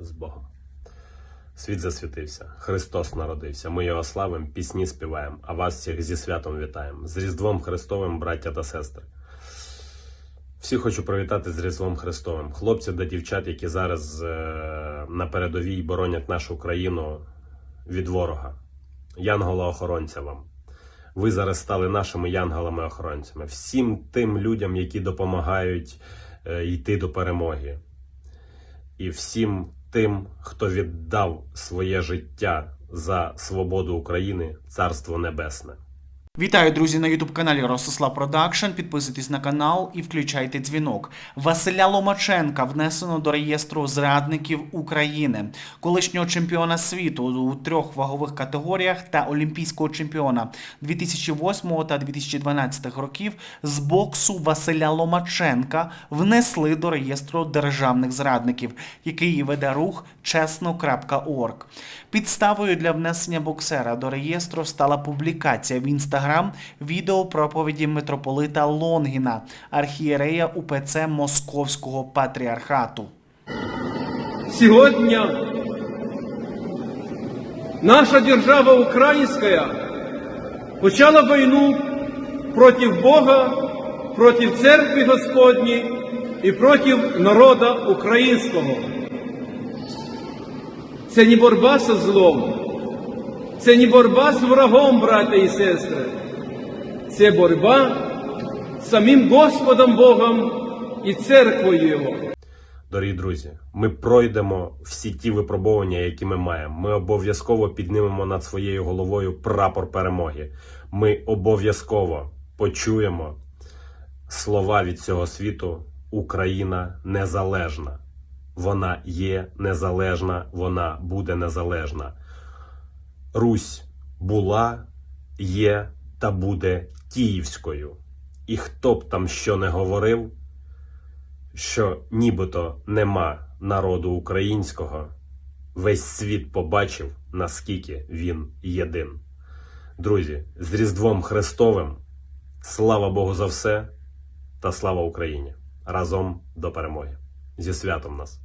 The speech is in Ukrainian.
з Богом. Світ засвітився, Христос народився. Ми його славимо, пісні співаємо, а вас всіх зі святом вітаємо. З Різдвом Христовим, браття та сестри. Всі хочу привітати з Різдвом Христовим. Хлопців та дівчат, які зараз е, на передовій боронять нашу країну від ворога. Янгола-охоронця вам. Ви зараз стали нашими янголами-охоронцями. Всім тим людям, які допомагають е, йти до перемоги. І всім тим, хто віддав своє життя за свободу України, Царство Небесне. Вітаю, друзі, на youtube каналі Ростислав Продакшн. Підписуйтесь на канал і включайте дзвінок. Василя Ломаченка внесено до реєстру зрадників України, колишнього чемпіона світу у трьох вагових категоріях та олімпійського чемпіона 2008 та 2012 років з боксу Василя Ломаченка внесли до реєстру державних зрадників, який веде рух чесно.орг. Підставою для внесення боксера до реєстру стала публікація в інстаграм відео проповіді митрополита Лонгіна, архієрея УПЦ Московського патріархату. Сегодня наша держава украинская почала войну против Бога, против Церкви Господней и против народа українського. Це не боротьба со злом, це не боротьба з врагом, браття і сестри. Це боротьба з самим Господом Богом і церквою Його. Дорогі друзі, ми пройдемо всі ті випробування, які ми маємо. Ми обов'язково піднімемо над своєю головою прапор перемоги. Ми обов'язково почуємо слова від цього світу: Україна незалежна. Вона є незалежна, вона буде незалежна. Русь була, є та буде київською. І хто б там що не говорив, що нібито нема народу українського, весь світ побачив, наскільки він єдин. Друзі, з Різдвом Христовим, слава Богу за все та слава Україні! Разом до перемоги! Зі святом нас!